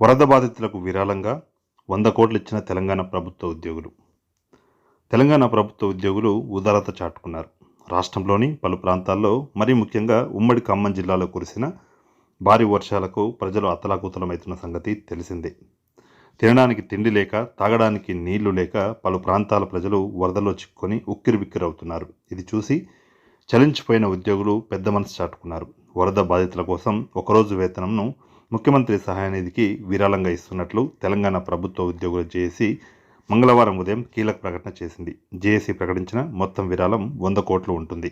వరద బాధితులకు విరాళంగా వంద కోట్లు ఇచ్చిన తెలంగాణ ప్రభుత్వ ఉద్యోగులు. తెలంగాణ ప్రభుత్వ ఉద్యోగులు ఉదారత చాటుకున్నారు. రాష్ట్రంలోని పలు ప్రాంతాల్లో మరీ ముఖ్యంగా ఉమ్మడి ఖమ్మం జిల్లాలో కురిసిన భారీ వర్షాలకు ప్రజలు అతలాకుతలమవుతున్న సంగతి తెలిసిందే. తినడానికి తిండి లేక తాగడానికి నీళ్ళు లేక పలు ప్రాంతాల ప్రజలు వరదలో చిక్కుకొని ఉక్కిరిబిక్కిరవుతున్నారు. ఇది చూసి చలించిపోయిన ఉద్యోగులు పెద్ద మనసు చాటుకున్నారు. వరద బాధితుల కోసం ఒకరోజు వేతనంను ముఖ్యమంత్రి సహాయనిధికి విరాళంగా ఇస్తున్నట్లు తెలంగాణ ప్రభుత్వ ఉద్యోగులు జేఏసీ మంగళవారం ఉదయం కీలక ప్రకటన చేసింది. జేఏసీ ప్రకటించిన మొత్తం విరాళం వంద కోట్లు ఉంటుంది.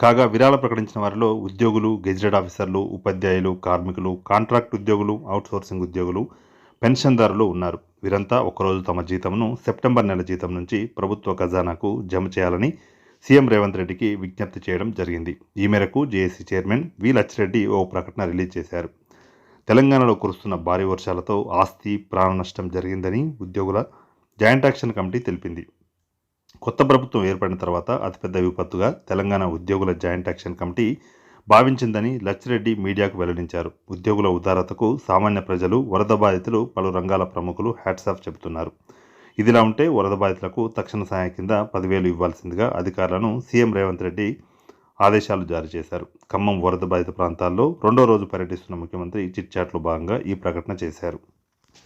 కాగా విరాళం ప్రకటించిన వారిలో ఉద్యోగులు గెజిటెడ్ ఆఫీసర్లు ఉపాధ్యాయులు కార్మికులు కాంట్రాక్ట్ ఉద్యోగులు అవుట్సోర్సింగ్ ఉద్యోగులు పెన్షన్దారులు ఉన్నారు. వీరంతా ఒకరోజు తమ జీతంను సెప్టెంబర్ నెల జీతం నుంచి ప్రభుత్వ ఖజానాకు జమ చేయాలని సీఎం రేవంత్ రెడ్డికి విజ్ఞప్తి చేయడం జరిగింది. ఈ మేరకు జేఏసీ చైర్మన్ వి లచ్చిరెడ్డి ఓ ప్రకటన రిలీజ్ చేశారు. తెలంగాణలో కురుస్తున్న భారీ వర్షాలతో ఆస్తి ప్రాణ నష్టం జరిగిందని ఉద్యోగుల జాయింట్ యాక్షన్ కమిటీ తెలిపింది. కొత్త ప్రభుత్వం ఏర్పడిన తర్వాత అతిపెద్ద విపత్తుగా తెలంగాణ ఉద్యోగుల జాయింట్ యాక్షన్ కమిటీ భావించిందని లచ్చిరెడ్డి మీడియాకు వెల్లడించారు. ఉద్యోగుల ఉదారతకు సామాన్య ప్రజలు వరద బాధితులు పలు రంగాల ప్రముఖులు హ్యాట్సాఫ్ చెబుతున్నారు. ఇదిలా ఉంటే వరద బాధితులకు తక్షణ సహాయం కింద పదివేలు ఇవ్వాల్సిందిగా అధికారులను సీఎం రేవంత్ రెడ్డి ఆదేశాలు జారీ చేశారు. ఖమ్మం వరద బాధిత ప్రాంతాల్లో రెండో రోజు పర్యటిస్తున్న ముఖ్యమంత్రి చిట్చాట్లో భాగంగా ఈ ప్రకటన చేశారు.